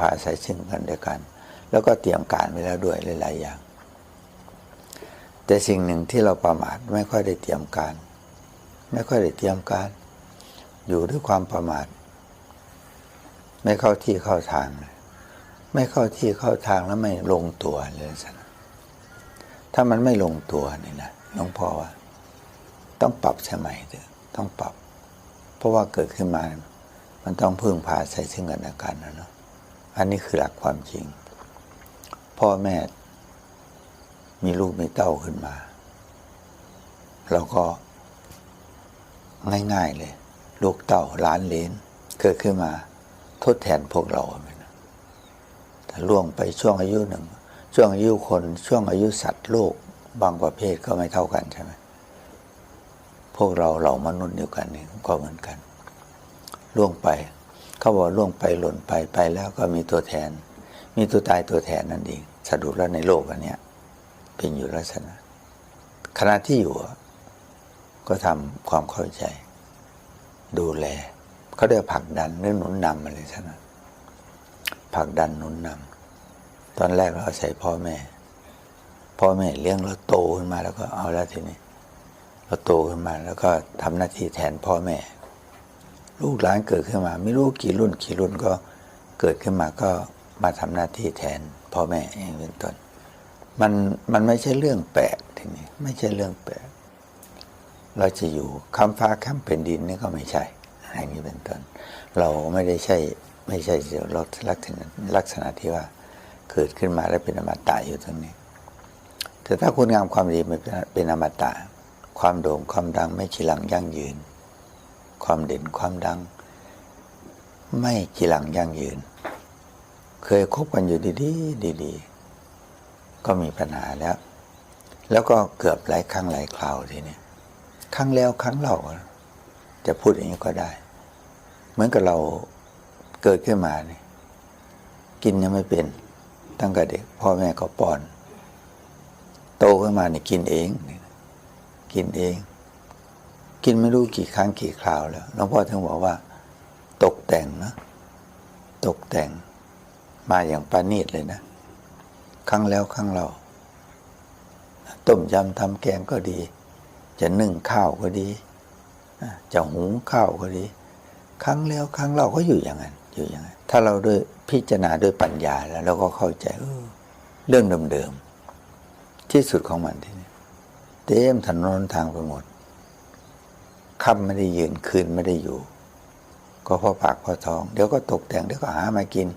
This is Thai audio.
พาอาศัยซึ่งกันและกัน แล้วก็เตรียมการไว้แล้วด้วยหลาย ๆ อย่าง แต่สิ่งหนึ่งที่เราประมาทไม่ค่อยได้เตรียมการ ไม่ค่อยได้เตรียมการ อยู่ด้วยความประมาท ไม่เข้าที่เข้าทางเลยไม่เข้าที่เข้าทางแล้วไม่ลงตัวเลยสันถ้ามันไม่ลงตัวนี่นะหลวงพ่อว่า ต้องปรับสมัยเถอะต้องปรับ เพราะว่าเกิดขึ้นมา มันต้องพึ่งพาใส่ซึ่งกันและกันนะเนาะ อันนี้คือหลักความจริง พ่อแม่มีลูกมีเต้าขึ้นมา เราก็ง่ายๆเลย ลูกเต้าล้านเลนเกิดขึ้นมาทดแทนพวกเราไปนะถ้าล่วงไปช่วงอายุหนึ่ง ช่วงอายุคนช่วงอายุสัตว์โลกบางประเภทก็ไม่เท่ากันใช่ไหมพวกเราเรามนุษย์เดียวกันนี่ก็เหมือนกัน ล่วงไป เขาบอกล่วงไปหล่นไปไปแล้วก็มีตัวแทน มีตัวตายตัวแทนนั่นเองสรุปแล้วในโลกอันเนี้ยเป็นอยู่ลักษณะขณะที่อยู่ก็ทำความเข้าใจ ดูแลเขาเรียกผลักดันหรือหนุนนำอะไรท่านะผลักดันหนุนนำตอนแรกเราอาศัยพ่อแม่ พ่อแม่เลี้ยงเราโตขึ้นมาแล้วก็เอาแล้วทีนี้เราโตขึ้นมาแล้วก็ทำหน้าที่แทนพ่อแม่ ลูกหลานเกิดขึ้นมา ไม่รู้กี่รุ่นกี่รุ่นก็เกิดขึ้นมาก็มาทำหน้าที่แทนพ่อแม่เองเป็นต้นมันมันไม่ใช่เรื่องแปลกทีนี้ไม่ใช่เรื่องแปลกเราจะอยู่ค้ำฟ้าค้ำเป็นดินนี่ก็ไม่ใช่อย่างนี้เป็นต้นเราไม่ได้ใช่ไม่ใช่เราลักษณะลักษณะที่ว่าเกิดขึ้นมาแล้วเป็นอมตะอยู่ตรงนี้ แต่ถ้าคุณงามความดีมันเป็นอมตะ ความโด่งความดังไม่ขีหลังยั่งยืน ความเด่นความดัง ไม่ขีหลังยั่งยืน เคยคบกันอยู่ดีๆดีๆก็มีปัญหาแล้ว แล้วก็เกือบหลายครั้งหลายคราวทีนี้ครั้งแล้วครั้งเล่าจะพูดอย่างนี้ก็ได้ เหมือนกับเราเกิดขึ้นมานี่กินยังไม่เป็น ตั้งแต่เด็ก พ่อแม่ก็ป้อน โตขึ้นมานี่กินเอง กินเอง กินไม่รู้กี่ครั้งกี่คราวแล้วหลวงพ่อถึงบอกว่า ตกแต่งนะตกแต่งมาอย่างปานีตเลยนะ ครั้งแล้วครั้งเราต้มยำทำแกงก็ดี จะนึ่งข้าวก็ดี จะหุงข้าวก็ดี ครั้งแล้วครั้งเราก็อยู่อย่างนั้นอยู่อย่างนั้นถ้าเราด้วยพิจารณาด้วยปัญญาแล้วเราก็เข้าใจเออเรื่องเดิมๆที่สุดของมันที่นี่เต็มถนนทางไปหมด ค่ำไม่ได้ยืนคืนไม่ได้อยู่ ก็เพราะปากเพราะท้อง เดี๋ยวก็ตกแต่งเดี๋ยวก็หามากิน